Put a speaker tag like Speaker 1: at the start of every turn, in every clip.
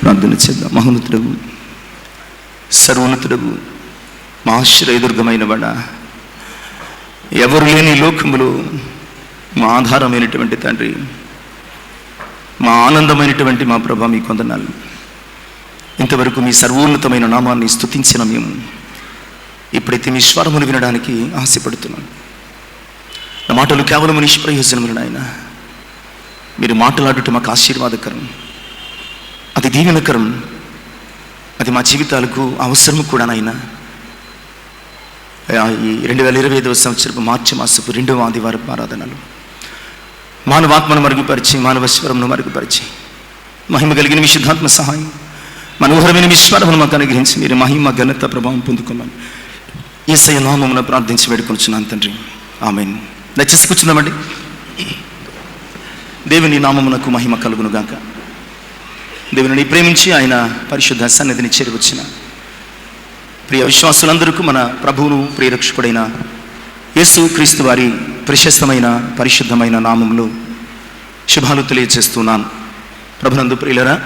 Speaker 1: ప్రార్థన చేద్దాం. మహోన్నతుడవు సర్వోన్నతుడవు మా ఆశ్రయదుర్గమైన వాడ ఎవరు లేని లోకములు లోకములో మా ఆధారమైనటువంటి తండ్రి మా ఆనందమైనటువంటి మా ప్రభ మీ కొందనాలు. ఇంతవరకు మీ సర్వోన్నతమైన నామాన్ని స్తుతించిన మేము ఇప్పుడైతే మీ స్వరమును వినడానికి ఆశపడుతున్నాను నా మాటలు కేవలం నిష్ప్రయోజనములు నాయన మీరు మాట్లాడుట మాకు ఆశీర్వాదకరం. అది దీవెనకరం అది మా జీవితాలకు అవసరం కూడా నాయన. ఈ రెండు వేల ఇరవై ఐదవ సంవత్సరపు మార్చి మాసపు రెండవ ఆదివారపు ఆరాధనలు. మానవాత్మను మరుగుపరిచి మానవశ్వరంను మరుగుపరిచి మహిమ కలిగిన విశుద్ధాత్మ సహాయం మనోహరమైన విశ్వరమును మాకు అనుగ్రహించి మీరు మహిమ ఘనత ప్రభావం పొందుకున్నాను ఏసయ్య నామమున ప్రార్థించి వేడుకొనుచున్నాను తండ్రి. ఆమె దయచేసి కూర్చుందామండి దేవుని నామమునకు మహిమ కలుగును గాక దేవుని ప్రేమించి ఆయన పరిశుద్ధ సన్నిధిని చేరువచ్చిన. ప్రియ విశ్వాసులందరికీ మన ప్రభువును ప్రియరక్షకుడైన యేసు క్రీస్తు వారి ప్రశస్తమైన పరిశుద్ధమైన నామములు శుభాలు తెలియజేస్తున్నాను. ప్రభునందు ప్రియులరా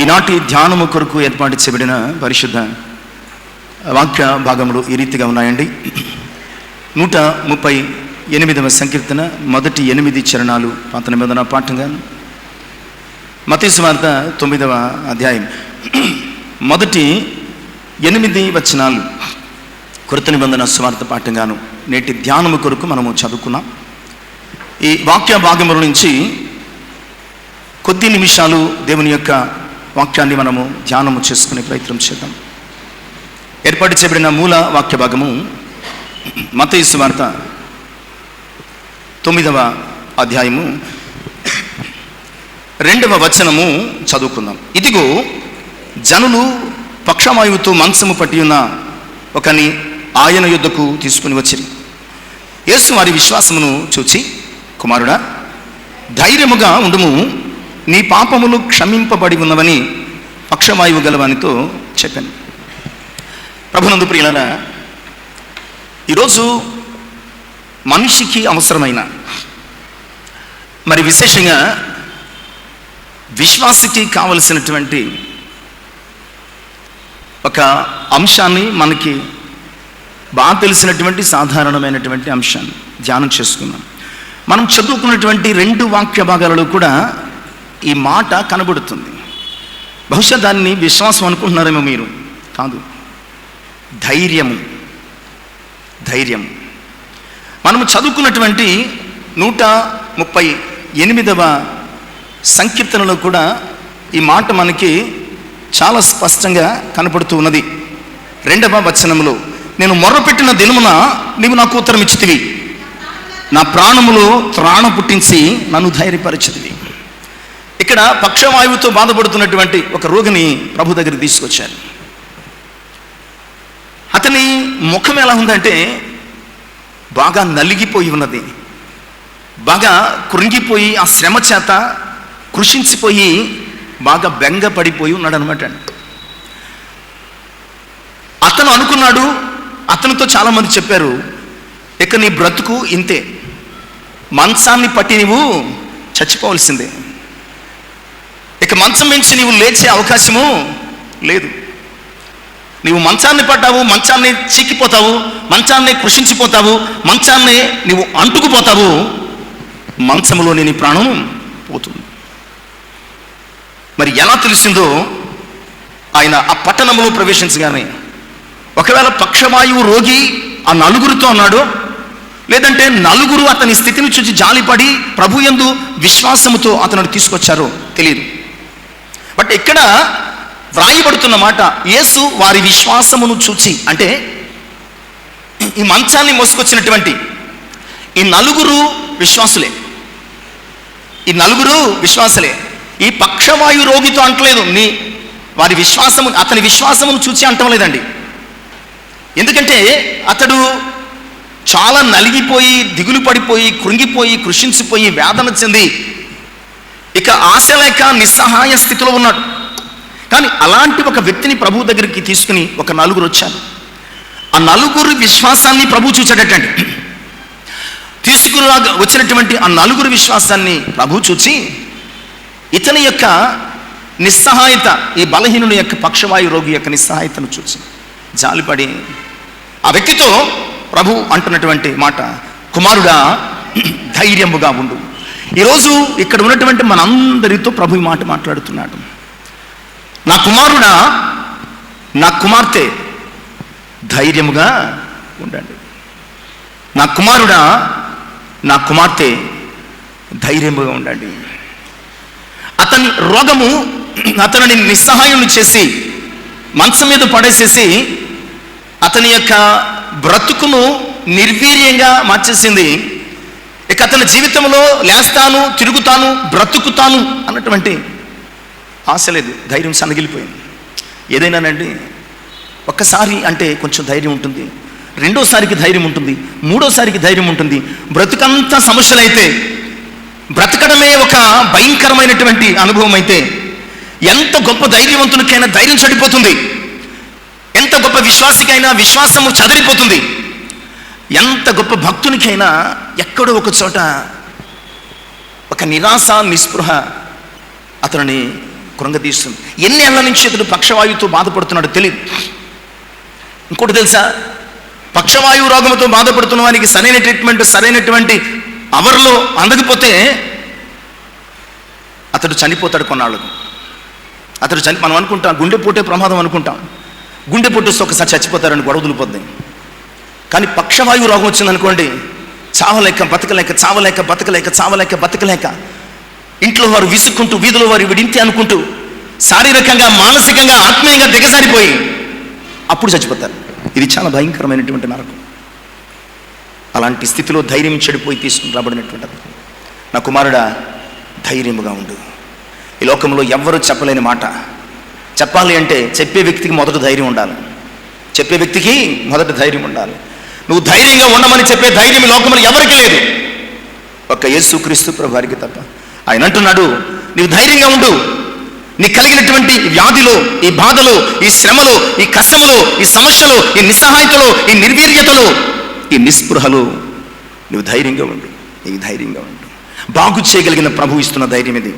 Speaker 1: ఈనాటి ధ్యానము కొరకు ఏర్పాటు చేయబడిన పరిశుద్ధ వాక్య భాగములు ఈ రీతిగా ఉన్నాయండి. నూట ముప్పై ఎనిమిదవ సంకీర్తన మొదటి ఎనిమిది చరణాలు. పాత నిబంధన పాఠంగాను మతీసు వార్త తొమ్మిదవ అధ్యాయం. మొదటి ఎనిమిది వచనాలు. కృత నిబంధన స్వార్థ పాఠంగాను నేటి ధ్యానము కొరకు మనము చదువుకున్నాం. ఈ వాక్య భాగముల నుంచి కొద్ది నిమిషాలు దేవుని యొక్క వాక్యాన్ని మనము ధ్యానము చేసుకునే ప్రయత్నం చేద్దాం. ఏర్పాటు చేయబడిన మూల వాక్య భాగము మత వార్త తొమ్మిదవ అధ్యాయము. రెండవ వచనము చదువుకుందాం. ఇదిగో జనులు పక్షమాయువుతో మంచము పట్టి ఉన్న ఒకని ఆయన యుద్ధకు తీసుకుని వచ్చిరి. యేసు వారి విశ్వాసమును చూచి కుమారుడా ధైర్యముగా ఉండుము. నీ పాపములు క్షమింపబడి ఉన్నవని పక్షమాయువు గలవానితో చెప్పాను. ప్రభునందు ప్రియులరా ఈరోజు మనిషికి అవసరమైన మరి విశేషంగా విశ్వాసకి కావలసినటువంటి ఒక అంశాన్ని మనకి బాగా తెలిసినటువంటి సాధారణమైనటువంటి అంశాన్ని ధ్యానం చేసుకున్నాం మనం చదువుకున్నటువంటి రెండు వాక్య భాగాలలో కూడా ఈ మాట కనబడుతుంది. బహుశా దాన్ని విశ్వాసం అనుకుంటున్నారేమో మీరు. కాదు. ధైర్యము. ధైర్యం మనము చదువుకున్నటువంటి నూట ముప్పై ఎనిమిదవ సంకీర్తనలో కూడా ఈ మాట మనకి చాలా స్పష్టంగా కనపడుతూ ఉన్నది. రెండవ వచనములో నేను మొర్రపెట్టిన దినమున నీవు నాకు ఉత్తరం ఇచ్చితివి. నా ప్రాణములో త్రాణ పుట్టించి నన్ను ధైర్యపరిచితివి. ఇక్కడ పక్షవాయువుతో బాధపడుతున్నటువంటి ఒక రోగిని ప్రభు దగ్గరికి తీసుకొచ్చారు. అతని ముఖం ఎలా ఉందంటే బాగా నలిగిపోయి ఉన్నది. బాగా కృంగిపోయి ఆ శ్రమ చేత కృషించిపోయి బాగా బెంగ పడిపోయి ఉన్నాడు అనమాట అతను అనుకున్నాడు అతనితో చాలామంది చెప్పారు ఇక నీ బ్రతుకు ఇంతే. మంచాన్ని పట్టి నీవు చచ్చిపోవలసిందే. ఇక మంచం మించి నీవు లేచే అవకాశము లేదు. నీవు మంచాన్ని పడ్డావు మంచాన్ని చీకిపోతావు మంచాన్ని కృషించిపోతావు మంచాన్ని నీవు అంటుకుపోతావు మంచములో నీ ప్రాణం పోతుంది. మరి ఎలా తెలిసిందో ఆయన ఆ పట్టణంలో ప్రవేశించగానే ఒకవేళ పక్షవాయువు రోగి ఆ నలుగురితో అన్నాడు లేదంటే నలుగురు అతని స్థితిని చూసి జాలిపడి ప్రభు ఎందు విశ్వాసముతో అతను తీసుకొచ్చారు తెలియదు బట్ ఇక్కడ వ్రాయబడుతున్న మాట యేసు వారి విశ్వాసమును చూచి అంటే ఈ మంచాన్ని మోసుకొచ్చినటువంటి ఈ నలుగురు విశ్వాసులే. ఈ నలుగురు విశ్వాసులే. ఈ పక్షవాయు రోగితో అంటలేదు. నీ వారి విశ్వాసము అతని విశ్వాసమును చూచి అంటం లేదండి ఎందుకంటే అతడు చాలా నలిగిపోయి దిగులు పడిపోయి కృంగిపోయి కృషించిపోయి వేదన చెంది ఇక ఆశ లేక నిస్సహాయ స్థితిలో ఉన్నాడు. కానీ అలాంటి ఒక వ్యక్తిని ప్రభు దగ్గరికి తీసుకుని ఒక నలుగురు వచ్చారు. ఆ నలుగురు విశ్వాసాన్ని ప్రభు చూచాడటండి. తీసుకురా వచ్చినటువంటి ఆ నలుగురు విశ్వాసాన్ని ప్రభు చూచి ఇతని యొక్క నిస్సహాయత ఈ బలహీనుని యొక్క పక్షవాయు రోగి యొక్క నిస్సహాయతను చూసి జాలిపడి ఆ వ్యక్తితో ప్రభు అంటున్నటువంటి మాట కుమారుడా ధైర్యముగా ఉండు. ఈరోజు ఇక్కడ ఉన్నటువంటి మనందరితో ప్రభు ఈ మాట మాట్లాడుతున్నాడు. నా కుమారుడా నా కుమార్తె ధైర్యముగా ఉండండి. నా కుమారుడా నా కుమార్తె ధైర్యముగా ఉండండి. అతని రోగము అతనిని నిస్సహాయం చేసి మంచం మీద పడేసేసి అతని యొక్క బ్రతుకును నిర్వీర్యంగా మార్చేసింది. ఇక అతని జీవితంలో లేస్తాను తిరుగుతాను బ్రతుకుతాను అన్నటువంటి ఆశ లేదు ధైర్యం సన్నగిలిపోయింది ఏదైనానండి ఒక్కసారి అంటే కొంచెం ధైర్యం ఉంటుంది రెండోసారికి ధైర్యం ఉంటుంది మూడోసారికి ధైర్యం ఉంటుంది బ్రతుకంతా సమస్యలైతే బ్రతకడమే ఒక భయంకరమైనటువంటి అనుభవం అయితే ఎంత గొప్ప ధైర్యవంతునికైనా ధైర్యం చెడిపోతుంది. ఎంత గొప్ప విశ్వాసికైనా విశ్వాసము చదిరిపోతుంది. ఎంత గొప్ప భక్తునికైనా ఎక్కడో ఒక చోట ఒక నిరాశ నిస్పృహ అతనిని కృంగతీస్తుంది ఎన్ని ఏళ్ళ నుంచి అతడు పక్షవాయువుతో బాధపడుతున్నాడో తెలియదు ఇంకోటి తెలుసా? పక్షవాయువు రోగంతో బాధపడుతున్న వారికి సరైన ట్రీట్మెంట్ సరైనటువంటి అవర్లో అందకపోతే అతడు చనిపోతాడు కొన్నాళ్ళకు. అతడు చని మనం అనుకుంటాం గుండెపోటే ప్రమాదం అనుకుంటాం. గుండెపోటు వస్తే ఒకసారి చచ్చిపోతారని గొడవదులు పోద్ది. కానీ పక్షవాయువు రోగం వచ్చిందనుకోండి చావలేక బతకలేక చావలేక బతకలేక చావలేక బతకలేక ఇంట్లో వారు విసుక్కుంటూ వీధిలో వారు విడింతే అనుకుంటూ శారీరకంగా మానసికంగా ఆత్మీయంగా దిగజారిపోయి అప్పుడు చచ్చిపోతారు. ఇది చాలా భయంకరమైనటువంటి నరకం. అలాంటి స్థితిలో ధైర్యం చెడిపోయి తీసుకుని రాబడినటువంటి నా కుమారుడా ధైర్యముగా ఉండు. ఈ లోకంలో ఎవ్వరూ చెప్పలేని మాట. చెప్పాలి అంటే చెప్పే వ్యక్తికి మొదట ధైర్యం ఉండాలి. చెప్పే వ్యక్తికి మొదట ధైర్యం ఉండాలి. నువ్వు ధైర్యంగా ఉండమని చెప్పే ధైర్యం లోకంలో ఎవరికి లేదు. ఒక్క యేసుక్రీస్తు ప్రభువారికి తప్ప. ఆయన అంటున్నాడు నీవు ధైర్యంగా ఉండు. నీకు కలిగినటువంటి వ్యాధులు వ్యాధిలో ఈ బాధలో ఈ శ్రమలో ఈ కష్టములో ఈ సమస్యలో ఈ నిస్సహాయతలో ఈ నిర్వీర్యతలో ఈ నిస్పృహలో నువ్వు ధైర్యంగా ఉండు. నీకు ధైర్యంగా ఉండు. బాగు చేయగలిగిన ప్రభు ఇస్తున్న ధైర్యం ఇది.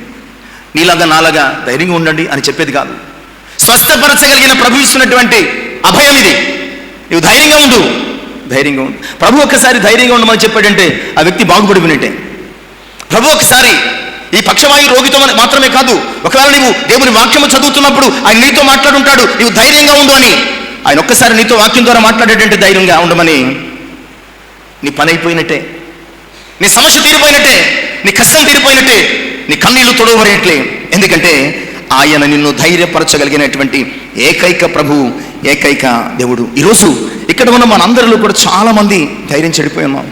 Speaker 1: నీలాగా నాలాగా ధైర్యంగా ఉండండి అని చెప్పేది కాదు. స్వస్థపరచగలిగిన ప్రభు ఇస్తున్నటువంటి అభయం ఇది. నువ్వు ధైర్యంగా ఉండు. ధైర్యంగా ఉండు. ప్రభు ఒక్కసారి ధైర్యంగా ఉండమని చెప్పాడంటే ఆ వ్యక్తి బాగుపడిపోయినట్టే ప్రభు ఒకసారి ఈ పక్షవాయు రోగితో మాత్రమే కాదు ఒకవేళ నీవు దేవుని వాక్యము చదువుతున్నప్పుడు ఆయన నీతో మాట్లాడుంటాడు నీవు ధైర్యంగా ఉండు అని. ఆయన ఒక్కసారి నీతో వాక్యం ద్వారా మాట్లాడేటంటే ధైర్యంగా ఉండమని నీ పని అయిపోయినట్టే నీ సమస్య తీరిపోయినట్టే నీ కష్టం తీరిపోయినట్టే నీ కన్నీళ్ళు తొడవరేట్లే ఎందుకంటే ఆయన నిన్ను ధైర్యపరచగలిగినటువంటి ఏకైక ప్రభు ఏకైక దేవుడు. ఈరోజు ఇక్కడ ఉన్న మనందరిలో కూడా చాలామంది ధైర్యం చెడిపోయి ఉన్నాం.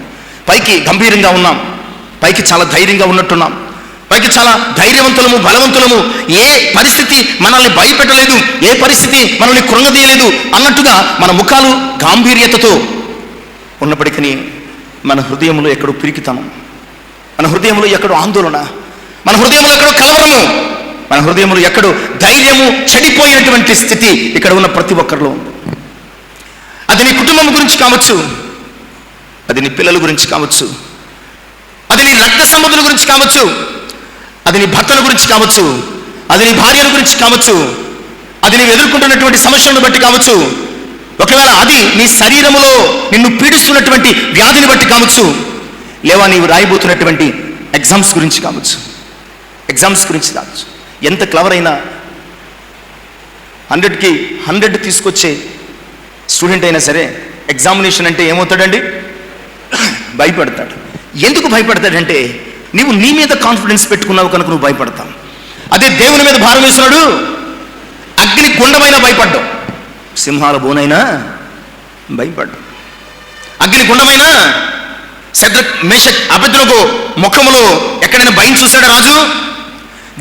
Speaker 1: పైకి గంభీరంగా ఉన్నాం. పైకి చాలా ధైర్యంగా ఉన్నట్టున్నాం. పైకి చాలా ధైర్యవంతులము బలవంతులము ఏ పరిస్థితి మనల్ని భయపెట్టలేదు ఏ పరిస్థితి మనల్ని కృంగదీయలేదు అన్నట్టుగా మన ముఖాలు గాంభీర్యతతో ఉన్నప్పటికీ మన హృదయంలో ఎక్కడో పిరికితనం. మన హృదయంలో ఎక్కడో ఆందోళన. మన హృదయంలో ఎక్కడో కలవరము. మన హృదయంలో ఎక్కడో ధైర్యము చెడిపోయినటువంటి స్థితి ఇక్కడ ఉన్న ప్రతి ఒక్కరిలో ఉంది. అది నీ కుటుంబం గురించి కావచ్చు అది నీ పిల్లల గురించి కావచ్చు అది నీ రక్త సంబంధుల గురించి కావచ్చు అది నీ భర్తల గురించి కావచ్చు అది నీ భార్యల గురించి కావచ్చు అది నీవు ఎదుర్కొంటున్నటువంటి సమస్యలను బట్టి కావచ్చు ఒకవేళ అది నీ శరీరములో నిన్ను పీడిస్తున్నటువంటి వ్యాధిని బట్టి కావచ్చు లేవా నీవు రాయబోతున్నటువంటి ఎగ్జామ్స్ గురించి కావచ్చు ఎగ్జామ్స్ గురించి కావచ్చు. ఎంత క్లవర్ అయినా హండ్రెడ్కి హండ్రెడ్ తీసుకొచ్చే స్టూడెంట్ అయినా సరే ఎగ్జామినేషన్ అంటే ఏమవుతాడండి? భయపడతాడు. ఎందుకు భయపడతాడంటే నీవు నీ మీద కాన్ఫిడెన్స్ పెట్టుకున్నావు కనుక నువ్వు భయపడతావు. అదే దేవుని మీద భారం వేస్తున్నాడు అగ్ని గుండమైన భయపడ్డావు. సింహాల బోనైనా భయపడ్డావు అగ్ని గుండమైనా శద్ర మేష అభద్రకు ముఖములో ఎక్కడైనా భయం చూశాడా రాజు?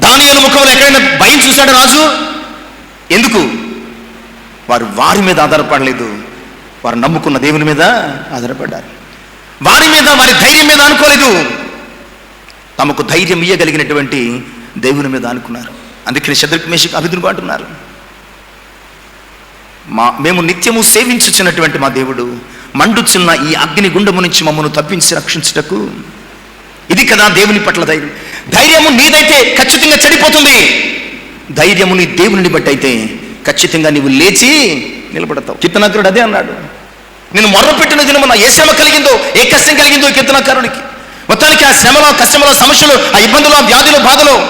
Speaker 1: దానియలు ముఖంలో ఎక్కడైనా భయం చూశాడా రాజు? ఎందుకు? వారు వారి మీద ఆధారపడలేదు. వారు నమ్ముకున్న దేవుని మీద ఆధారపడ్డారు. వారి మీద వారి ధైర్యం మీద అనుకోలేదు తమకు ధైర్యం ఇయ్యగలిగినటువంటి దేవుని మీద అనుకున్నారు అందుకని శత్రుక్ మేషకు అభిదును అంటున్నారు. మా మేము నిత్యము సేవించుచున్నటువంటి మా దేవుడు మండుచున్న ఈ అగ్ని గుండము నుంచి మమ్మల్ని తప్పించి రక్షించుటకు. ఇది కదా దేవుని పట్ల ధైర్యం. ధైర్యము నీదైతే ఖచ్చితంగా చెడిపోతుంది. ధైర్యము నీ దేవుని బట్టి అయితే ఖచ్చితంగా నీవు లేచి నిలబడతావు. కీర్తనకారుడు అదే అన్నాడు. నేను మొర్రపెట్టిన పెట్టిన నా ఏ శ్రమ కలిగిందో ఏ కష్టం కలిగిందో కీర్తనకారుడికి మొత్తానికి ఆ శ్రమలో కష్టంలో సమస్యలు ఆ ఇబ్బందులు ఆ వ్యాధులు బాధలు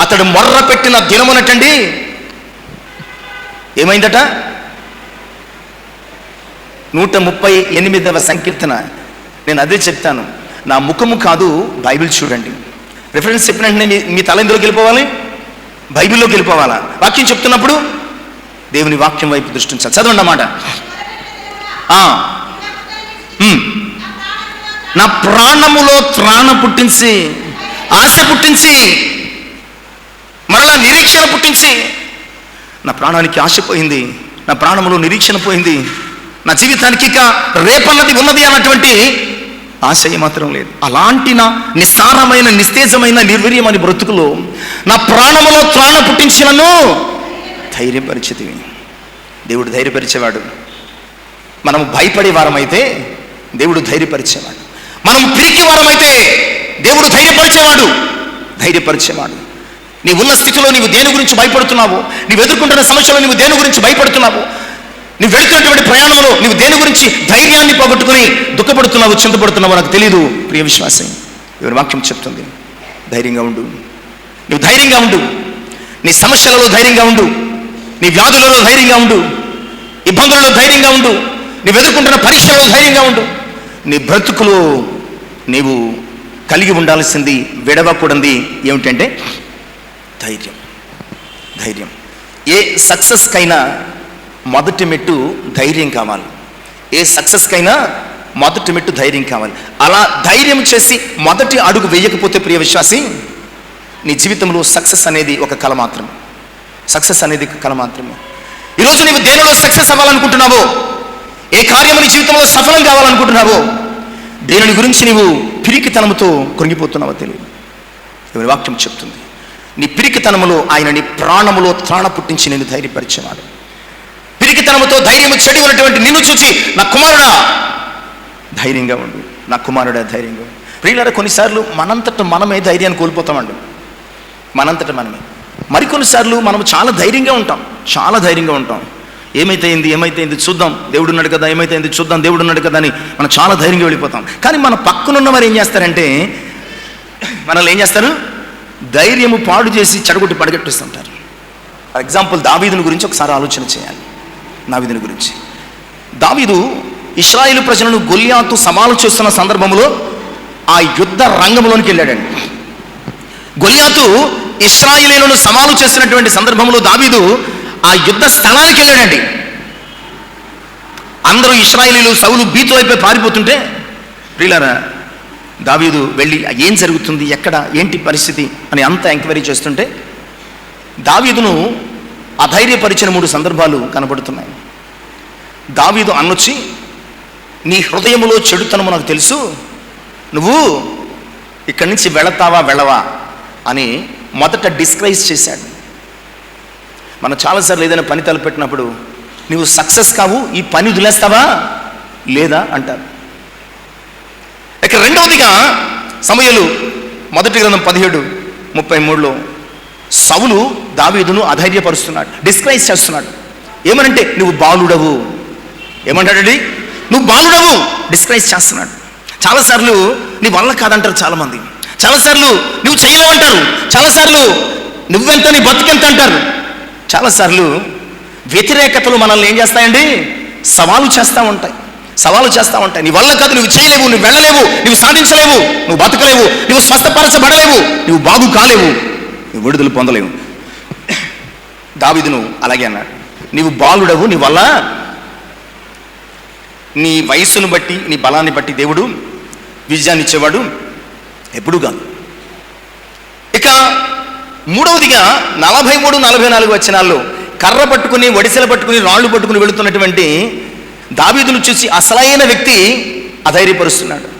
Speaker 1: అతడు మొర్ర పెట్టిన దినమునటండి ఏమైందట? నూట ముప్పై ఎనిమిదవ సంకీర్తన. నేను అదే చెప్తాను. నా ముఖము కాదు బైబిల్ చూడండి. రిఫరెన్స్ చెప్పిన వెంటనే మీ మీ తల ఎందులోకి వెళ్ళిపోవాలి? బైబిల్లోకి వెళ్ళిపోవాలా? వాక్యం చెప్తున్నప్పుడు దేవుని వాక్యం వైపు దృష్టి ఉంచాలి. చదవండి అన్నమాట ఆ. నా ప్రాణములో త్రాణ పుట్టించి ఆశ పుట్టించి మరలా నిరీక్షణ పుట్టించి నా ప్రాణానికి ఆశ పోయింది నా ప్రాణములో నిరీక్షణ పోయింది నా జీవితానికి ఇక రేపన్నది ఉన్నది అన్నటువంటి ఆశ మాత్రం లేదు. అలాంటి నా నిస్సారమైన నిస్తేజమైన నిర్వీర్యమైన బ్రతుకులో నా ప్రాణములో త్రాణ పుట్టించినను ధైర్యపరిచితివి దేవుడు ధైర్యపరిచేవాడు. మనం భయపడే వారమైతే దేవుడు ధైర్యపరిచేవాడు. మనం పిరికి వారమైతే దేవుడు ధైర్యపరిచేవాడు. ధైర్యపరిచేవాడు. నీ ఉన్న స్థితిలో నీవు దేని గురించి భయపడుతున్నావు? నీవు ఎదుర్కొంటున్న సమస్యలో నీవు దేని గురించి భయపడుతున్నావు? నువ్వు వెళుతున్నటువంటి ప్రయాణంలో నీవు దేని గురించి ధైర్యాన్ని పోగొట్టుకుని దుఃఖపడుతున్నావు చింతపడుతున్నావు నాకు తెలియదు ప్రియ విశ్వాసం. ఎవరి వాక్యం చెప్తుంది. ధైర్యంగా ఉండు. నువ్వు ధైర్యంగా ఉండు. నీ సమస్యలలో ధైర్యంగా ఉండు. నీ వ్యాధులలో ధైర్యంగా ఉండు. ఇబ్బందులలో ధైర్యంగా ఉండు. నీవు ఎదుర్కొంటున్న పరీక్షలలో ధైర్యంగా ఉండు. నీ బ్రతుకులో నీవు కలిగి ఉండాల్సింది విడవకూడదు ఏమిటంటే ధైర్యం. ధైర్యం. ఏ సక్సెస్కైనా మొదటి మెట్టు ధైర్యం కావాలి. ఏ సక్సెస్కైనా మొదటి మెట్టు ధైర్యం కావాలి. అలా ధైర్యం చేసి మొదటి అడుగు వేయకపోతే ప్రియ విశ్వాసి నీ జీవితంలో సక్సెస్ అనేది ఒక కళ మాత్రమే. సక్సెస్ అనేది ఒక కళ మాత్రమే. ఈరోజు నీవు దేనిలో సక్సెస్ అవ్వాలనుకుంటున్నావో ఏ కార్యము నీ జీవితంలో సఫలం కావాలనుకుంటున్నావో దేనిని గురించి నీవు పిరికితనముతో కృంగిపోతున్నావో తెలియదు. ఎవరి వాక్యం చెప్తుంది. నీ పిరికితనములో ఆయన నీ ప్రాణములో త్రాణ పుట్టించి నేను ధైర్యపరిచేవాడు పిరికితనముతో ధైర్యము చెడి ఉన్నటువంటి నిన్ను చూచి నా కుమారుడా ధైర్యంగా ఉండు. నా కుమారుడా ధైర్యంగా ఉండు. ప్రియులారా కొన్నిసార్లు మనంతట మనమే ధైర్యాన్ని కోల్పోతామండి. మనంతట మనమే. మరికొన్నిసార్లు మనం చాలా ధైర్యంగా ఉంటాం. చాలా ధైర్యంగా ఉంటాం. ఏమైతేంది ఏమైతేంది చూద్దాం. దేవుడు ఉన్నాడు కదా ఏమైతేంది చూద్దాం. దేవుడు ఉన్నాడు కదా అని మనం చాలా ధైర్యంగా వెళ్ళిపోతాం. కానీ మన పక్కనున్న వారు ఏం చేస్తారంటే మనల్ని ఏం చేస్తారు? ధైర్యము పాడు చేసి చెడగొట్టి పడగట్టిస్తుంటారు. ఫర్ ఎగ్జాంపుల్ దావీదుని గురించి ఒకసారి ఆలోచన చేయాలి. దావీదుని గురించి. దావీదు ఇస్రాయిల్ ప్రజలను గొల్యాతు సమాలు చేస్తున్న సందర్భంలో ఆ యుద్ధ రంగంలోనికి వెళ్ళాడండి. గొల్యాతు ఇస్రాయిలీలను సమాలు చేస్తున్నటువంటి సందర్భంలో దావీదు ఆ యుద్ధ స్థలానికి వెళ్ళాడండి. అందరూ ఇస్రాయిలీలు సౌలు బీతు వైపే పారిపోతుంటే ప్రియులారా దావీదు వెళ్ళి ఏం జరుగుతుంది? ఎక్కడ? ఏంటి పరిస్థితి? అని అంతా ఎంక్వైరీ చేస్తుంటే దావీదును అధైర్యపరిచిన మూడు సందర్భాలు కనబడుతున్నాయి. దావీదు అన్నొచ్చి నీ హృదయములో చెడుతనము నాకు తెలుసు. నువ్వు ఇక్కడి నుంచి వెళతావా వెళ్ళవా? అని మొదట డిస్క్రైజ్ చేశాడు. మనం చాలాసార్లు ఏదైనా పని తలపెట్టినప్పుడు నువ్వు సక్సెస్ కావు ఈ పని వదిలేస్తావా? లేదా? అంటారు. ఇక రెండవదిగా సమయలు మొదటి గ్రంథం పదిహేడు ముప్పై మూడులో సవులు దావీదును అధైర్యపరుస్తున్నాడు డిస్క్రైజ్ చేస్తున్నాడు. ఏమనంటే నువ్వు బాలుడవు. ఏమంటాడండి? నువ్వు బాలుడవు. డిస్క్రైజ్ చేస్తున్నాడు. చాలాసార్లు నీ వల్ల కాదంటారు చాలామంది. చాలాసార్లు నువ్వు చేయలేవు అంటారు. చాలాసార్లు నువ్వెంత నీ బతుకెంత అంటారు. చాలాసార్లు వ్యతిరేకతలు మనల్ని ఏం చేస్తాయండి? సవాలు చేస్తూ ఉంటాయి. సవాలు చేస్తా ఉంటాయి. నీ వల్ల కాదు నువ్వు చేయలేవు నువ్వు వెళ్ళలేవు నువ్వు సాధించలేవు నువ్వు బతకలేవు నువ్వు స్వస్థపరచబడలేవు నువ్వు బాగు కాలేవు నువ్వు విడుదల పొందలేవు. దావిదును అలాగే అన్నాడు. నీవు బాలుడవు నీ వల్ల. నీ వయస్సును బట్టి నీ బలాన్ని బట్టి దేవుడు విజయాన్ని ఇచ్చేవాడు ఎప్పుడు కాదు. ఇక మూడవదిగా నలభై మూడు నలభై నాలుగు వచ్చినాల్లో కర్ర పట్టుకుని వడిసెల పట్టుకుని రాళ్ళు పట్టుకుని వెళుతున్నటువంటి దావీదును చూసి అసలైన వ్యక్తి అధైర్యపరుస్తున్నాడు.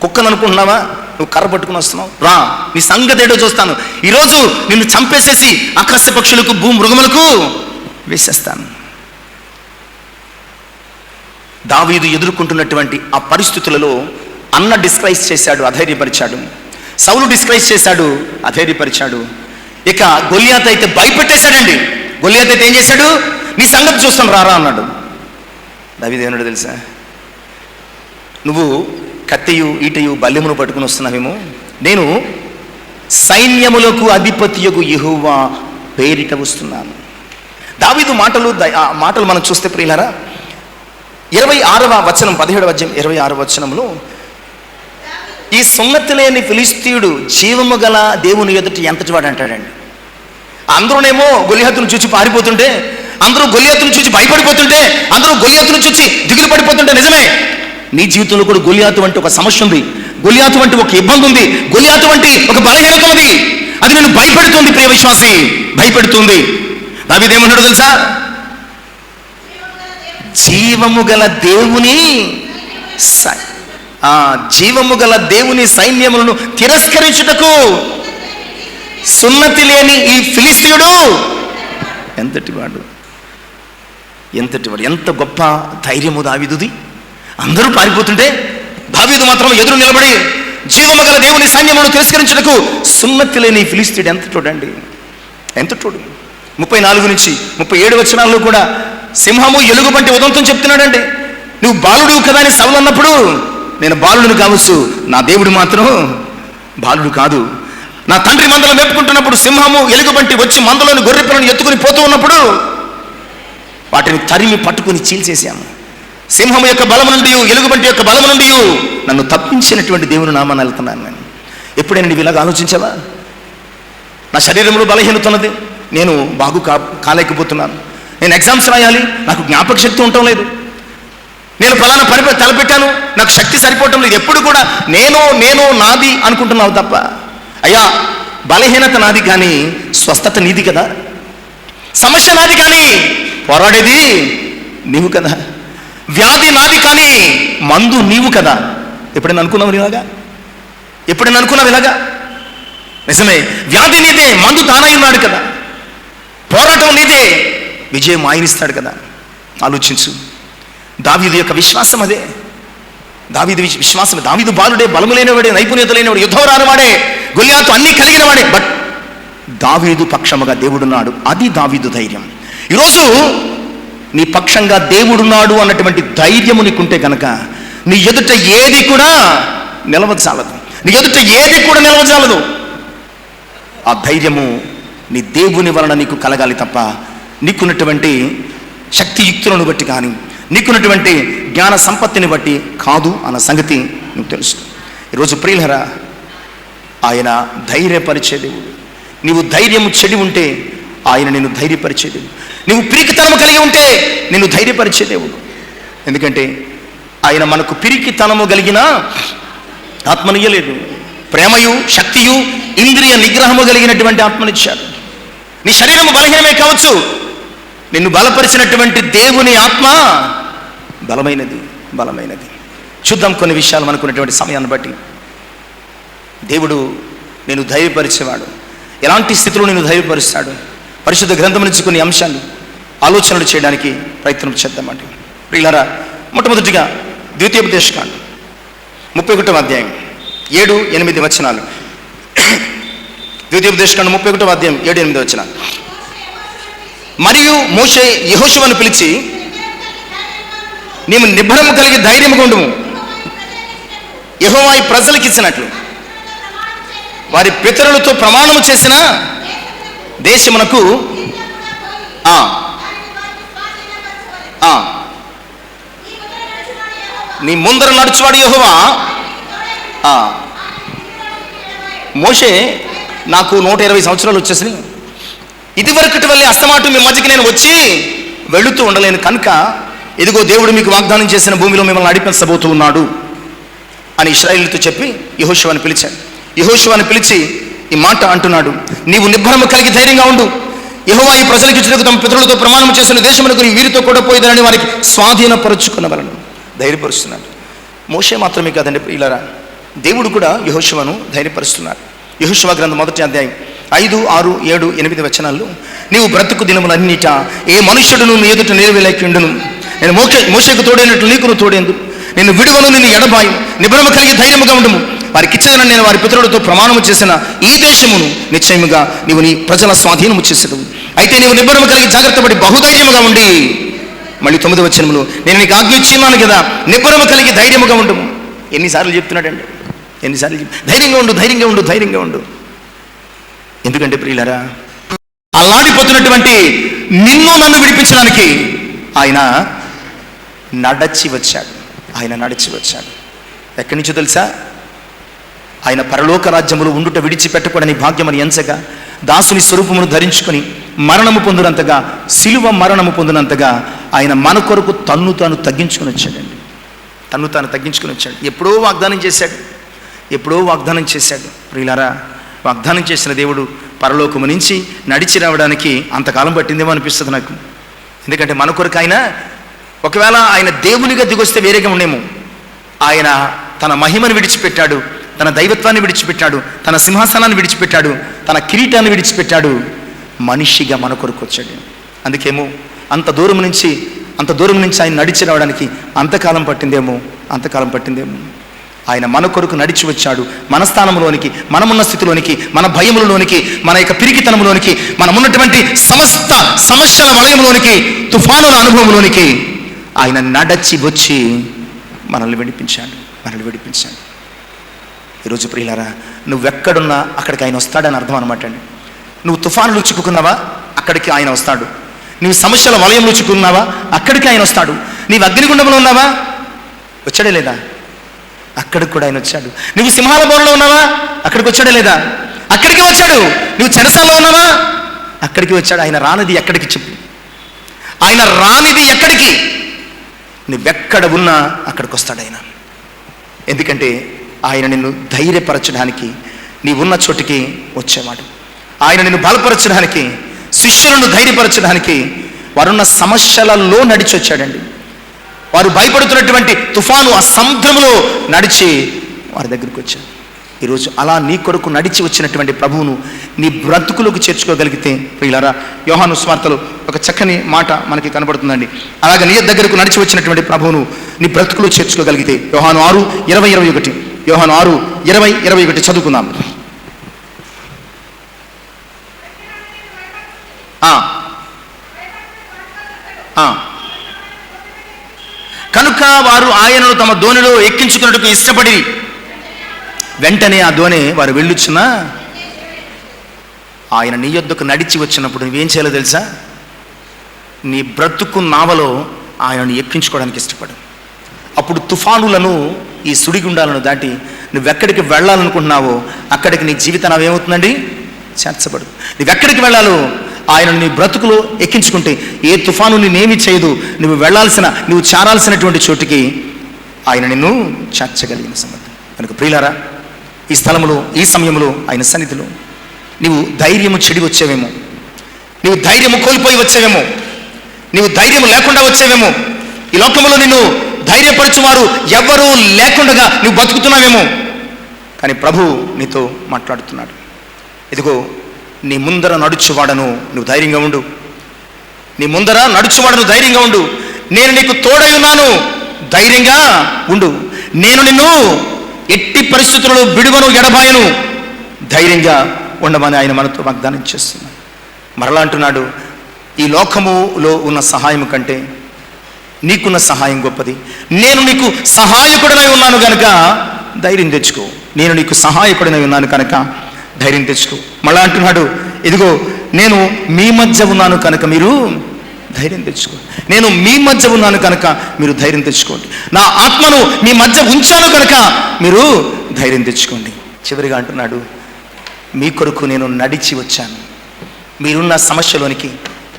Speaker 1: కుక్కను అనుకుంటున్నావా? నువ్వు కర్ర పట్టుకుని వస్తున్నావు? రా నీ సంగతి ఏడో చూస్తాను. ఈరోజు నిన్ను చంపేసేసి ఆకాశ పక్షులకు భూ మృగములకు వేసేస్తాను. దావీదు ఎదుర్కొంటున్నటువంటి ఆ పరిస్థితులలో అన్న డిస్క్రైజ్ చేశాడు అధైర్యపరిచాడు. సౌలు డిస్క్రైజ్ చేశాడు అధైర్యపరిచాడు. ఇక గొలియాత అయితే భయపెట్టేశాడండి. గొలియాత అయితే ఏం చేశాడు? నీ సంగతి చూస్తాను రారా అన్నాడు. దావిదేవుడు తెలుసా? నువ్వు కత్తియు ఈటయు బల్యమును పట్టుకుని వస్తున్నావేమో? నేను సైన్యములకు అధిపతియకు యెహోవా పేరిట వస్తున్నాను. దావీదు మాటలు మాటలు మనం చూస్తే ప్రియులరా ఇరవై ఆరవ వచనం పదిహేడవ వచనం ఇరవై ఆరవ వచనంలో ఈ సున్నతి లేని ఫిలిస్తీయుడు జీవము గల దేవుని ఎదుటి ఎంతటి వాడు అంటాడండి అందరూనేమో గొలిహత్తును చూచి పారిపోతుంటే అందరూ గొలియాతును చూసి భయపడిపోతుంటే అందరూ గొలియాతును చూసి దిగులు పడిపోతుంటే నిజమే. నీ జీవితంలో కూడా గొలియాతు వంటి ఒక సమస్య ఉంది. గొలియాతు వంటి ఒక ఇబ్బంది ఉంది. గొలియాతు వంటి ఒక బలహీనత ఉంది. అది నేను భయపెడుతుంది ప్రియ విశ్వాసి. భయపెడుతుంది. దావిదేమన్నాడు తెలుసా? జీవము గల దేవుని సై- ఆ జీవము గల దేవుని సైన్యములను తిరస్కరించుటకు సున్నతి లేని ఈ ఫిలిస్తీయుడు ఎంతటి వాడు? ఎంతటి వాడు ఎంత గొప్ప ధైర్యము దావిదుది? అందరూ పారిపోతుంటే దావీదు మాత్రం ఎదురు నిలబడి జీవము గల దేవుని సైన్యమును తిరస్కరించుటకు సున్నతి లేని ఫిలిస్తీడు ఎంత చూడండి? ఎంత చూడు? ముప్పై నాలుగు నుంచి ముప్పై ఏడు వచనాల్లో కూడా సింహము ఎలుగు వంటి ఉదంతం చెప్తున్నాడండి. నువ్వు బాలుడు కదా అని సవలు అన్నప్పుడు నేను బాలుడిని కావచ్చు నా దేవుడు మాత్రం బాలుడు కాదు. నా తండ్రి మందలు మేపుకుంటున్నప్పుడు సింహము ఎలుగుబంటి వచ్చి మందలోని గొర్రె పిల్లను ఎత్తుకుని పోతూ ఉన్నప్పుడు వాటిని తరిమి పట్టుకుని చీల్చేశాము. సింహం యొక్క బలము నుండి ఎలుగుబంటి యొక్క బలము నుండి నన్ను తప్పించినటువంటి దేవుని నామాన్ని వెళ్తున్నాను నేను. ఎప్పుడైనా నువ్వు ఇలాగ ఆలోచించావా? నా శరీరంలో బలహీనతున్నది. నేను బాగు కా కాలేకపోతున్నాను. నేను ఎగ్జామ్స్ రాయాలి. నాకు జ్ఞాపక శక్తి ఉండటం లేదు. నేను ఫలానా పని తలపెట్టాను. నాకు శక్తి సరిపోవటం లేదు. ఎప్పుడు కూడా నేను నేను నాది అనుకుంటున్నావు తప్ప. అయ్యా బలహీనత నాది కానీ స్వస్థత నీది కదా. సమస్య నాది కానీ పోరాడేది నీవు కదా. వ్యాధి నాది కానీ మందు నీవు కదా. ఎప్పుడైనా అనుకున్నావు ఇలాగా? ఎప్పుడైనా అనుకున్నావు ఇలాగా? నిజమే వ్యాధి నీదే మందు తానై ఉన్నాడు కదా. పోరాటం నీదే విజయం ఆయనిస్తాడు కదా. ఆలోచించు. దావీదు యొక్క విశ్వాసం అదే. దావీదు విశ్వాసం దావీదు బాలుడే బలము లేనివాడే నైపుణ్యత లేనివాడు యుద్ధం రానివాడే గొలియాతు అన్ని కలిగిన వాడే బట్ దావీదు పక్షముగా దేవుడున్నాడు. అది దావీదు ధైర్యం. ఈరోజు నీ పక్షంగా దేవుడున్నాడు అన్నటువంటి ధైర్యము నీకుంటే కనుక నీ ఎదుట ఏది కూడా నిలవచాలదు నీ ఎదుట ఏది కూడా నిలవచాలదు ఆ ధైర్యము నీ దేవుని వలన నీకు కలగాలి తప్ప నీకున్నటువంటి శక్తియుక్తులను బట్టి కానీ నీకున్నటువంటి జ్ఞాన సంపత్తిని బట్టి కాదు అన్న సంగతి నువ్వు తెలుసు. ఈరోజు ప్రియులరా ఆయన ధైర్యపరిచే దేవుడు. నీవు ధైర్యము చెడి ఉంటే ఆయన నిన్ను ధైర్యపరిచే దేవుడు. నువ్వు పిరికితనము కలిగి ఉంటే నిన్ను ధైర్యపరిచే దేవుడు. ఎందుకంటే ఆయన మనకు పిరికితనము కలిగిన ఆత్మనియ్యలేదు. ప్రేమయు శక్తియు ఇంద్రియ నిగ్రహము కలిగినటువంటి ఆత్మనిచ్చాడు. నీ శరీరము బలహీనమే కావచ్చు. నిన్ను బలపరిచినటువంటి దేవుని ఆత్మ బలమైనది బలమైనది. చూద్దాం కొన్ని విషయాలు మనకున్నటువంటి సమయాన్ని బట్టి. దేవుడు నేను ధైర్యపరిచేవాడు. ఎలాంటి స్థితిలో నేను ధైర్యపరుస్తాడు? పరిశుద్ధ గ్రంథం నుంచి కొన్ని అంశాలు ఆలోచనలు చేయడానికి ప్రయత్నం చేద్దామండి. ప్రియులారా మొట్టమొదటిగా ద్వితీయోపదేశకాండం ముప్పై ఒకటవ అధ్యాయం ఏడు ఎనిమిది వచనాలు. ద్వితీయోపదేశకాండం ముప్పై ఒకటవ అధ్యాయం ఏడు ఎనిమిది వచనాలు. మరియు మోషే యహోశివను పిలిచి నీవు నిబ్బరము కలిగి ధైర్యముగా ఉండుము యెహోవా ఈ ప్రజలకు ఇచ్చినట్లు వారి పితరులతో ప్రమాణము చేసిన దేశమునకు నీ ముందర నడుచువాడు యెహోవా? మోషే నాకు నూట ఇరవై సంవత్సరాలు వచ్చేసినాయి. ఇదివరకటి వల్లే అస్తమాటు మీ మధ్యకి నేను వచ్చి వెళుతూ ఉండలేను. కనుక ఇదిగో దేవుడు మీకు వాగ్దానం చేసిన భూమిలో మిమ్మల్ని నడిపించబోతూ ఉన్నాడు అని ఇస్రాయిల్తో చెప్పి యహోశివాని పిలిచాడు. యహోశివాని పిలిచి ఈ మాట అంటున్నాడు. నీవు నిబ్బరము కలిగి ధైర్యంగా ఉండు. యెహోవా ఈ ప్రజలకు తమ పితరులతో ప్రమాణం చేసిన దేశమునకు వీరితో కూడా పోయేదని వారికి స్వాధీనపరుచుకున్నవలను ధైర్యపరుస్తున్నాడు. మోషే మాత్రమే కాదండి ఇలా దేవుడు కూడా యహోశివను ధైర్యపరుస్తున్నాడు. యహోశివ గ్రంథం మొదటి అధ్యాయం ఐదు ఆరు ఏడు ఎనిమిది వచనాల్లో నీవు బ్రతుకు దినములన్నిట ఏ మనుష్యుడును నీ ఎదుట నిలవేలేకుండును నేను మోక్ష మోషకు తోడైనట్లు నీకును తోడేందు. నేను విడువను నిన్ను ఎడబాయి నిబరము కలిగి ధైర్యముగా ఉండము. వారికి ఇచ్చేదని నేను వారి పితరులతో ప్రమాణము చేసిన ఈ దేశమును నిశ్చయముగా నీవు నీ ప్రజల స్వాధీనము చేసేదవు అయితే నీవు నిబ్బరము కలిగి జాగ్రత్త పడి బహుధైర్యముగా ఉండి మళ్ళీ తొమ్మిది వచ్చినములు నేను నీకు ఆజ్ఞ ఇచ్చిన్నాను కదా నిబ్బరము కలిగి ధైర్యముగా ఉండము. ఎన్నిసార్లు చెప్తున్నాడండి? ఎన్నిసార్లు ధైర్యంగా ఉండు ధైర్యంగా ఉండు ధైర్యంగా ఉండు. ఎందుకంటే ప్రియులరా అలాడిపోతున్నటువంటి నిన్ను నన్ను విడిపించడానికి ఆయన నడచి వచ్చాడు. ఆయన నడిచి వచ్చాడు. ఎక్కడి నుంచో తెలుసా? ఆయన పరలోక రాజ్యములు ఉండుట విడిచిపెట్టకూడని భాగ్యమని ఎంచగా దాసుని స్వరూపమును ధరించుకొని మరణము పొందినంతగా సిలువ మరణము పొందినంతగా ఆయన మన కొరకు తన్ను తాను తగ్గించుకొని వచ్చాడండి. తన్ను తాను తగ్గించుకొని వచ్చాడు. ఎప్పుడో వాగ్దానం చేశాడు. ఎప్పుడో వాగ్దానం చేశాడు. ప్రియులారా వాగ్దానం చేసిన దేవుడు పరలోకము నుంచి నడిచి రావడానికి అంతకాలం పట్టిందేమో అనిపిస్తుంది నాకు. ఎందుకంటే మన కొరకు ఆయన ఒకవేళ ఆయన దేవునిగా దిగొస్తే వేరేగా ఉండేమో. ఆయన తన మహిమను విడిచిపెట్టాడు తన దైవత్వాన్ని విడిచిపెట్టాడు తన సింహాసనాన్ని విడిచిపెట్టాడు తన కిరీటాన్ని విడిచిపెట్టాడు. మనిషిగా మన కొరకు వచ్చాడు. అందుకేమో అంత దూరం నుంచి అంత దూరం నుంచి ఆయన నడిచి రావడానికి అంతకాలం పట్టిందేమో అంతకాలం పట్టిందేమో. ఆయన మన కొరకు నడిచి వచ్చాడు. మన స్థానంలోనికి మనమున్న స్థితిలోనికి మన భయములలోనికి మన యొక్క పిరికితనంలోనికి మనమున్నటువంటి సమస్త సమస్యల వలయంలోనికి తుఫానుల అనుభవంలోనికి ఆయన నడచి వచ్చి మనల్ని విడిపించాడు మనల్ని విడిపించాడు. ఈరోజు ప్రియులారా నువ్వెక్కడున్నా అక్కడికి ఆయన వస్తాడని అర్థం అనమాట అండి. నువ్వు తుఫానులు చిక్కుకున్నావా? అక్కడికి ఆయన వస్తాడు. నువ్వు సమస్యల వలయంలో చిక్కుకున్నావా? అక్కడికి ఆయన వస్తాడు. నీవు అగ్నిగుండంలో ఉన్నావా? వచ్చాడే లేదా? అక్కడికి కూడా ఆయన వచ్చాడు. నువ్వు సింహాల బోర్లో ఉన్నావా? అక్కడికి వచ్చాడే లేదా? అక్కడికి వచ్చాడు. నువ్వు చెరసాల్లో ఉన్నావా? అక్కడికి వచ్చాడు. ఆయన రానిది ఎక్కడికి చెప్పు. ఆయన రానిది ఎక్కడికి? నువ్వెక్కడ ఉన్నా అక్కడికి వస్తాడు ఆయన ఎందుకంటే ఆయన నిన్ను ధైర్యపరచడానికి నీ ఉన్న చోటికి వచ్చేవాడు ఆయన నిన్ను బలపరచడానికి శిష్యులను ధైర్యపరచడానికి వారున్న సమస్యలలో నడిచి వచ్చాడండి వారు భయపడుతున్నటువంటి తుఫాను ఆ సముద్రంలో నడిచి వారి దగ్గరికి వచ్చాడు ఈరోజు అలా నీ కొరకు నడిచి వచ్చినటువంటి ప్రభువును నీ బ్రతుకులకు చేర్చుకోగలిగితే ప్రియులారా యోహాను స్వార్థలో ఒక చక్కని మాట మనకి కనబడుతుందండి. అలాగే నీ దగ్గరకు నడిచి వచ్చినటువంటి ప్రభువును నీ బ్రతుకులు చేర్చుకోగలిగితే యోహాను ఆరు ఇరవై ఇరవై ఒకటి. యోహాను ఆరు ఇరవై ఇరవై ఒకటి. చదువుకుందాం. ఆ. ఆ. కనుక వారు ఆయనను తమ దోణిలో ఎక్కించుకున్నట్టుకు ఇష్టపడి వెంటనే ఆ ధోని వారు వెళ్ళొచ్చున్నా ఆయన నీ యొద్దకు నడిచి వచ్చినప్పుడు నువ్వేం చేయాలో తెలుసా? నీ బ్రతుకు నావలో ఆయనను ఎక్కించుకోవడానికి ఇష్టపడు. అప్పుడు తుఫానులను ఈ సుడిగుండాలను దాటి నువ్వెక్కడికి వెళ్ళాలనుకుంటున్నావో అక్కడికి నీ జీవితం ఏమవుతుందండి? చేర్చబడు. నువ్వెక్కడికి వెళ్ళాలో ఆయన నీ బ్రతుకులో ఎక్కించుకుంటే ఏ తుఫాను నేనేమి చేయదు. నువ్వు వెళ్ళాల్సిన నువ్వు చేరాల్సినటువంటి చోటికి ఆయన నిన్ను చేర్చగలిగిన సంగతి. కనుక ప్రియులారా ఈ స్థలములో ఈ సమయంలో ఆయన సన్నిధిలో. నీవు ధైర్యము చెడి వచ్చేవేమో. నీవు ధైర్యము కోల్పోయి వచ్చేవేమో. నీవు ధైర్యం లేకుండా వచ్చేవేమో. ఈ లోకంలో నిన్ను ధైర్యపరచువారు ఎవ్వరూ లేకుండా నువ్వు బతుకుతున్నావేమో. కానీ ప్రభు నీతో మాట్లాడుతున్నాడు. ఇదిగో నీ ముందర నడుచువాడను నువ్వు ధైర్యంగా ఉండు. నీ ముందర నడుచువాడను ధైర్యంగా ఉండు. నేను నీకు తోడై ఉన్నాను. ధైర్యంగా ఉండు. నేను నిన్ను ఎట్టి పరిస్థితులలో విడువను ఎడబాయను ధైర్యంగా ఉండమని ఆయన మనతో వాగ్దానం చేస్తున్నాడు. మరలా అంటున్నాడు ఈ లోకములో ఉన్న సహాయం కంటే నీకున్న సహాయం గొప్పది. నేను నీకు సహాయకుడనై ఉన్నాను కనుక ధైర్యం తెచ్చుకో. నేను నీకు సహాయకుడనై ఉన్నాను కనుక ధైర్యం తెచ్చుకో. మళ్ళా అంటున్నాడు ఇదిగో నేను మీ మధ్య ఉన్నాను కనుక మీరు ధైర్యం తెచ్చుకోండి. నేను మీ మధ్య ఉన్నాను కనుక మీరు ధైర్యం తెచ్చుకోండి. నా ఆత్మను మీ మధ్య ఉంచాను కనుక మీరు ధైర్యం తెచ్చుకోండి. చివరిగా అంటున్నాడు మీ కొరకు నేను నడిచి వచ్చాను. మీరున్న సమస్యలోనికి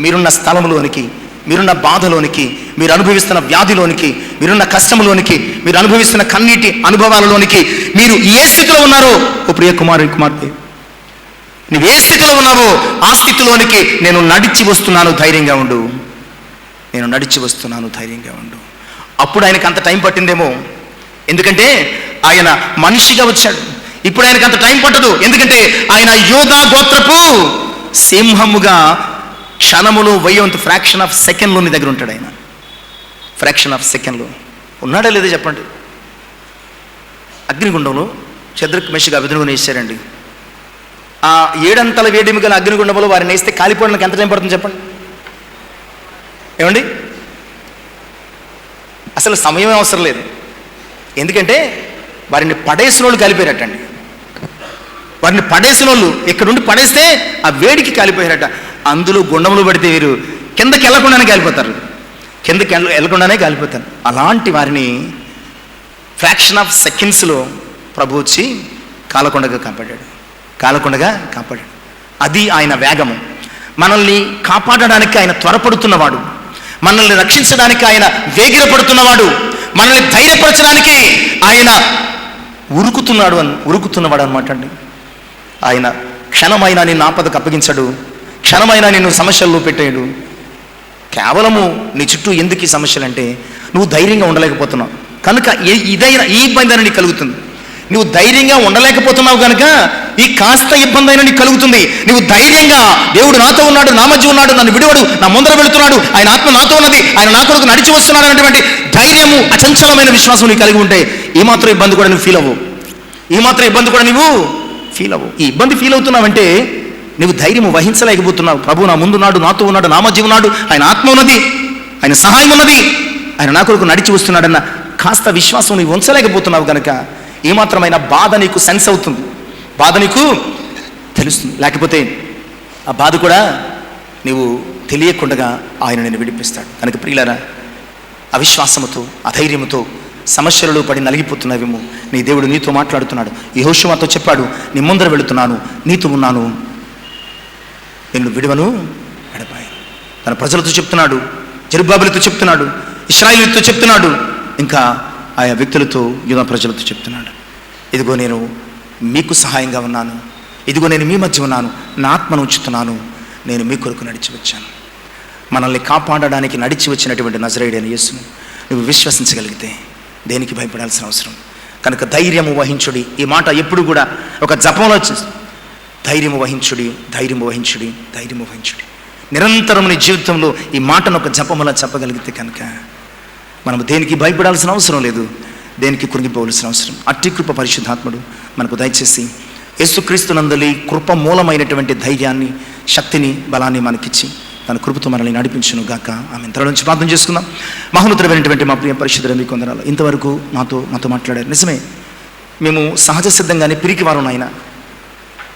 Speaker 1: మీరున్న స్థలంలోనికి మీరున్న బాధలోనికి మీరు అనుభవిస్తున్న వ్యాధిలోనికి మీరున్న కష్టంలోనికి మీరు అనుభవిస్తున్న కన్నీటి అనుభవాలలోనికి మీరు ఏ స్థితిలో ఉన్నారో ఓ ప్రియ కుమారు కుమార్తె నువ్వు ఏ స్థితిలో ఉన్నావో ఆ స్థితిలోనికి నేను నడిచి వస్తున్నాను ధైర్యంగా ఉండు. నేను నడిచి వస్తున్నాను ధైర్యంగా ఉండు. అప్పుడు ఆయనకు అంత టైం పట్టిందేమో. ఎందుకంటే ఆయన మనిషిగా వచ్చాడు. ఇప్పుడు ఆయనకు అంత టైం పట్టదు. ఎందుకంటే ఆయన యోధా గోత్రపు సింహముగా క్షణములో వయ్యంత ఫ్రాక్షన్ ఆఫ్ సెకండ్లో నీ దగ్గర ఉంటాడు ఆయన. ఫ్రాక్షన్ ఆఫ్ సెకండ్లో ఉన్నాడా లేదా చెప్పండి? అగ్నిగుండంలో చంద్రకమేషిగా మెషిగా అభిధుని ఆ ఏడంతల వేడిమి గల అగ్నిగుండంలో వారిని వేస్తే కాలిపోవడానికి ఎంత టైం పడుతుంది చెప్పండి? ఏమండి? అసలు సమయం అవసరం లేదు. ఎందుకంటే వారిని పడేసిన వాళ్ళు కాలిపోయారటండి. వారిని పడేసిన వాళ్ళు ఇక్కడుండి పడేస్తే ఆ వేడికి కాలిపోయారట. అందులో గుండములు పడితే వీరు కిందకి వెళ్ళకుండానే కాలిపోతారు. కిందకి వెళ్ళకుండానే కాలిపోతారు. అలాంటి వారిని ఫ్రాక్షన్ ఆఫ్ సెకండ్స్లో ప్రభు వచ్చి కాలకొండగా కాపాడాడు. కాలకుండగా కాపాడాడు. అది ఆయన వేగము. మనల్ని కాపాడడానికి ఆయన త్వరపడుతున్నవాడు. మనల్ని రక్షించడానికి ఆయన వేగిరపడుతున్నవాడు. మనల్ని ధైర్యపరచడానికి ఆయన ఉరుకుతున్నాడు అని ఉరుకుతున్నవాడు అనమాట అండి. ఆయన క్షణమైన నిన్ను ఆపదకు అప్పగించడు. క్షణమైన నిన్ను సమస్యల్లో పెట్టాడు కేవలము నీ చుట్టూ ఎందుకు ఈ సమస్యలు అంటే నువ్వు ధైర్యంగా ఉండలేకపోతున్నావు. కనుక ఏ ఇదైనా ఈ ఇబ్బంది అయినా నీకు కలుగుతుంది. నువ్వు ధైర్యంగా ఉండలేకపోతున్నావు కనుక ఈ కాస్త ఇబ్బంది అయినా నీకు కలుగుతుంది. నువ్వు ధైర్యంగా దేవుడు నాతో ఉన్నాడు నా మధ్య ఉన్నాడు నన్ను విడువడు నా ముందర వెళుతున్నాడు ఆయన ఆత్మ నాతో ఉన్నది ఆయన నా కొరకు నడిచి వస్తున్నాడు అనేటువంటి ధైర్యము అచంచలమైన విశ్వాసం నీకు కలిగి ఉంటే ఈ మాత్రం ఇబ్బంది కూడా నువ్వు ఫీల్ అవ్వు. ఈ మాత్రం ఇబ్బంది కూడా నువ్వు ఫీల్ అవ్వు. ఈ ఇబ్బంది ఫీల్ అవుతున్నావంటే నువ్వు ధైర్యం వహించలేకపోతున్నావు. ప్రభు నా ముందున్నాడు నాతో ఉన్నాడు నా మధ్య ఉన్నాడు ఆయన ఆత్మ ఉన్నది ఆయన సహాయం ఉన్నది ఆయన నా కొరకు నడిచి వస్తున్నాడన్న కాస్త విశ్వాసం నువ్వు ఉంచలేకపోతున్నావు కనుక ఏమాత్రమైన బాధ నీకు సెన్స్ అవుతుంది. బాధ నీకు? తెలుస్తుంది. లేకపోతే ఆ బాధ కూడా నీవు తెలియకుండా ఆయన నేను విడిపిస్తాడు. కనుక ప్రియులరా అవిశ్వాసముతో అధైర్యముతో సమస్యలలో పడి నలిగిపోతున్నావేమో నీ దేవుడు నీతో మాట్లాడుతున్నాడు. ఈ యెహోషువతో చెప్పాడు నీ ముందర వెళుతున్నాను నీతో ఉన్నాను. నిన్ను విడవను ఎడపాయి తన ప్రజలతో చెప్తున్నాడు జరుబాబులతో చెప్తున్నాడు ఇస్రాయిలతో చెప్తున్నాడు. ఇంకా ఆయా వ్యక్తులతో యువ ప్రజలతో చెప్తున్నాడు. ఇదిగో నేను మీకు సహాయంగా ఉన్నాను. ఇదిగో నేను మీ మధ్య ఉన్నాను. నా ఆత్మను ఉంచుతున్నాను. నేను మీ కొరకు నడిచి వచ్చాను. మనల్ని కాపాడడానికి నడిచి వచ్చినటువంటి నజరేయుడైన యేసును నువ్వు విశ్వసించగలిగితే దేనికి భయపడాల్సిన అవసరం? కనుక ధైర్యము వహించుడి. ఈ మాట ఎప్పుడు కూడా ఒక జపంలో ధైర్యము వహించుడి ధైర్యము వహించుడి ధైర్యము వహించుడి. నిరంతరం నీ జీవితంలో ఈ మాటను ఒక జపములా చెప్పగలిగితే కనుక మనం దేనికి భయపడాల్సిన అవసరం లేదు. దేనికి కృంగిపోవలసిన అవసరం? అట్టి కృప పరిశుద్ధాత్ముడు మనకు దయచేసి యేసుక్రీస్తు నందలి కృప మూలమైనటువంటి ధైర్యాన్ని శక్తిని బలాన్ని మనకిచ్చి తన కృపతో మనల్ని నడిపించును గాక. ఆమె తల నుంచి ప్రార్థన చేసుకుందాం. మహోన్నతమైనటువంటి మా ప్రియ పరిశుద్ధులు మీకు కొందరాలు ఇంతవరకు మాతో మాతో మాట్లాడారు. నిజమే మేము సహజ సిద్ధంగానే పిరికి వారం నాయన.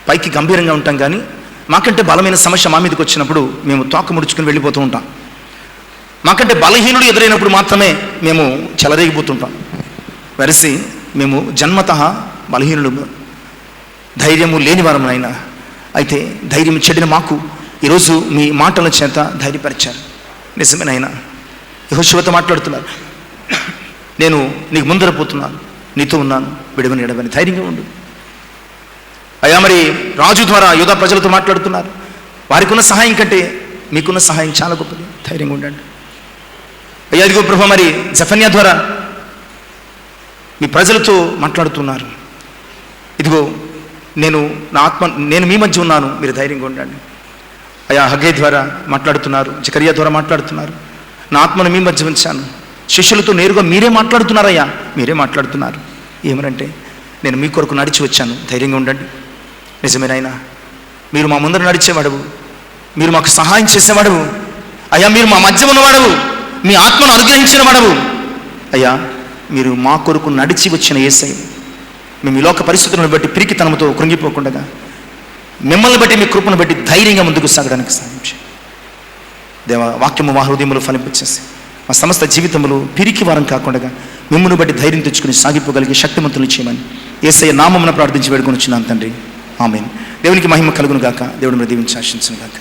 Speaker 1: పైకి గంభీరంగా ఉంటాం కానీ మాకంటే బలమైన సమస్య మా మీదకి వచ్చినప్పుడు మేము తోక ముడుచుకుని వెళ్ళిపోతూ ఉంటాం. మాకంటే బలహీనుడు ఎదురైనప్పుడు మాత్రమే మేము చెలరేగిపోతుంటాం వెరసి మేము జన్మత బలహీనుడు ధైర్యము లేని వారమునైనా అయితే ధైర్యం చెడిన మాకు ఈరోజు మీ మాటల చేత ధైర్యపరిచారు. నిజమేనైనా యహోశివతో మాట్లాడుతున్నారు. నేను నీకు ముందర పోతున్నాను నీతో ఉన్నాను విడవని ఎడవని ధైర్యంగా ఉండు. అయ్యా మరి రాజు ద్వారా యోధ ప్రజలతో మాట్లాడుతున్నారు. వారికి ఉన్న సహాయం కంటే మీకున్న సహాయం చాలా గొప్పది. ధైర్యంగా ఉండండి. అయ్యా ఇదిగో ప్రభు మరి జఫన్యా ద్వారా మీ ప్రజలతో మాట్లాడుతున్నారు. ఇదిగో నేను నా ఆత్మ నేను మీ మధ్య ఉన్నాను మీరు ధైర్యంగా ఉండండి. అయ్యా హగే ద్వారా మాట్లాడుతున్నారు జకరియా ద్వారా మాట్లాడుతున్నారు. నా ఆత్మను మీ మధ్య ఉంచాను. శిష్యులతో నేరుగా మీరే మాట్లాడుతున్నారయ్యా మీరే మాట్లాడుతున్నారు. ఏమనంటే నేను మీ కొరకు నడిచి వచ్చాను ధైర్యంగా ఉండండి. నిజమేనాయనా మీరు మా ముందర నడిచేవాడవు మీరు మాకు సహాయం చేసేవాడవు అయ్యా మీరు మా మధ్య ఉన్నవాడవు మీ ఆత్మను అనుగ్రహించిన వాడవు అయ్యా మీరు మా కొరకు నడిచి వచ్చిన ఏసై మేము ఈ లోక పరిస్థితులను బట్టి పిరికితనంతో కృంగిపోకుండా మిమ్మల్ని బట్టి మీ కృపను బట్టి ధైర్యంగా ముందుకు సాగడానికి సాధ్యం దేవ వాక్యము మా హృదయములు ఫలింపచేసి మా సమస్త జీవితంలో పిరికి వారం కాకుండా మిమ్మల్ని బట్టి ధైర్యం తెచ్చుకుని సాగిపోగలిగే శక్తిమంతులు చేయమని ఏసయ్య నామమున ప్రార్థించి వేడుకొని వచ్చినాను తండ్రి. ఆమెను. దేవునికి మహిమ కలుగును గాక. దేవుడు మీరు దీవించి ఆశించును గాక.